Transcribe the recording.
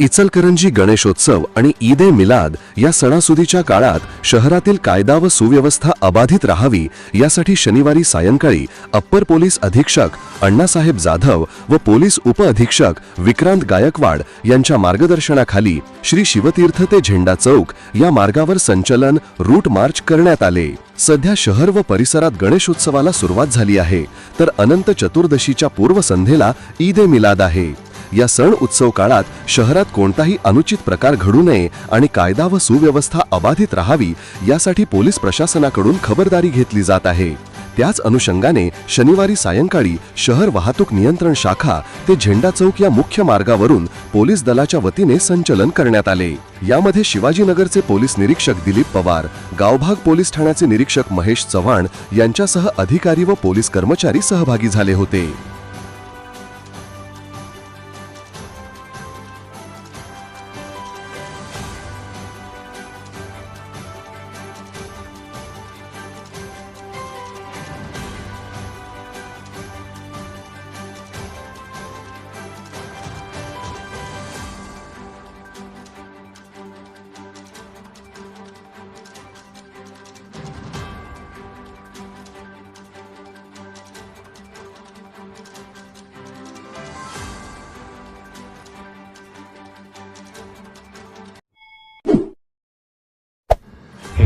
इचलकरंजी गणेशोत्सव आणि ईद ए मिलाद या सणासुदीच्या काळात शहरातील कायदा व सुव्यवस्था अबाधित राहावी यासाठी शनिवारी सायंकाळी अप्पर पोलीस अधीक्षक अण्णासाहेब जाधव व पोलीस उपअधीक्षक विक्रांत गायकवाड यांच्या मार्गदर्शनाखाली श्री शिवतीर्थ ते झेंडा चौक या मार्गावर संचलन रूट मार्च करण्यात आले. सध्या शहर व परिसरात गणेशोत्सवाला सुरुवात झाली आहे. तर अनंत चतुर्दशीच्या पूर्वसंध्येला ईद ए मिलाद आहे. या सण उत्सव काळात शहरात कोणताही अनुचित प्रकार घडू नये आणि कायदा व सुव्यवस्था अबाधित राहावी यासाठी पोलीस प्रशासनाकडून खबरदारी घेतली जात आहे. त्याच अनुषंगाने शनिवारी सायंकाळी शहर वाहतूक नियंत्रण शाखा ते झेंडा चौक या मुख्य मार्गावरून पोलीस दलाच्या वतीने संचलन करण्यात आले. यामध्ये शिवाजीनगरचे पोलीस निरीक्षक दिलीप पवार गावभाग पोलीस ठाण्याचे निरीक्षक महेश चव्हाण यांच्यासह अधिकारी व पोलीस कर्मचारी सहभागी झाले होते.